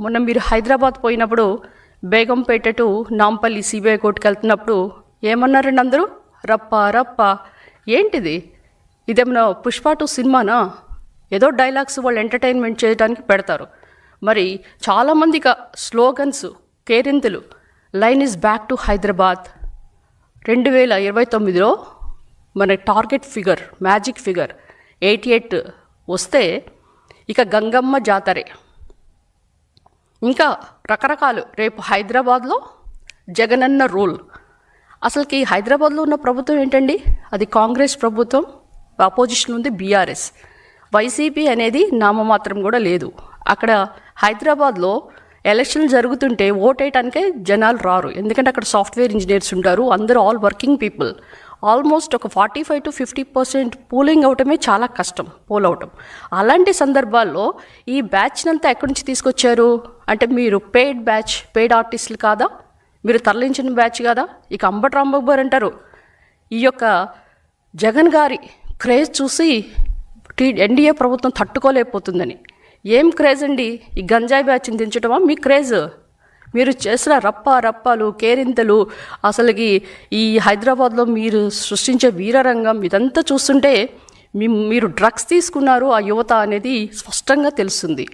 మొన్న మీరు హైదరాబాద్ పోయినప్పుడు బేగంపేట టు నాంపల్లి సిబిఐ కోర్టుకు వెళ్తున్నప్పుడు ఏమన్నారండి అందరూ? రప్ప రప్ప. ఏంటిది? ఇదేమన్నా పుష్ప టూ సినిమానా? ఏదో డైలాగ్స్ వాళ్ళు ఎంటర్టైన్మెంట్ చేయడానికి పెడతారు. మరి చాలామంది స్లోగన్స్ కేరింతలు line is back to Hyderabad. రెండు వేల ఇరవై తొమ్మిదిలో మన target figure magic figure eighty eight వస్తే ఇక గంగమ్మ జాతరే. ఇంకా రకరకాలు. రేపు హైదరాబాద్లో జగనన్న రూల్. అసలుకి హైదరాబాద్లో ఉన్న ప్రభుత్వం ఏంటండి? అది కాంగ్రెస్ ప్రభుత్వం అపోజిషన్ ఉంది బీఆర్ఎస్ వైసీపీ అనేది నామమాత్రం కూడా లేదు. అక్కడ హైదరాబాద్లో ఎలక్షన్లు జరుగుతుంటే ఓటేయటానికే జనాలు రారు. ఎందుకంటే అక్కడ సాఫ్ట్వేర్ ఇంజనీర్స్ ఉంటారు అందరూ ఆల్ వర్కింగ్ పీపుల్. ఆల్మోస్ట్ ఒక forty five to fifty percent polling అవటమే చాలా కష్టం పోల్ అవటం. అలాంటి సందర్భాల్లో ఈ బ్యాచ్ని అంతా ఎక్కడి నుంచి తీసుకొచ్చారు? అంటే మీరు పెయిడ్ బ్యాచ్ పెయిడ్ ఆర్టిస్టులు కాదా? మీరు తరలించిన బ్యాచ్ కాదా? ఇక అంబటి రాంబాబు గారు అంటారు. ఈ యొక్క జగన్ గారి క్రేజ్ చూసి టీ ఎన్డీఏ ప్రభుత్వం తట్టుకోలేకపోతుందని. ఏం క్రేజ్ అండి? ఈ గంజాయి బ్యాచ్ని దించడమా మీ క్రేజ్. మీరు చేసిన రప్ప రప్పాలు కేరింతలు అసలుకి ఈ హైదరాబాద్లో మీరు సృష్టించే వీరరంగం ఇదంతా చూస్తుంటే మీ మీరు డ్రగ్స్ తీసుకున్నారు ఆ యువత అనేది స్పష్టంగా తెలుస్తుంది.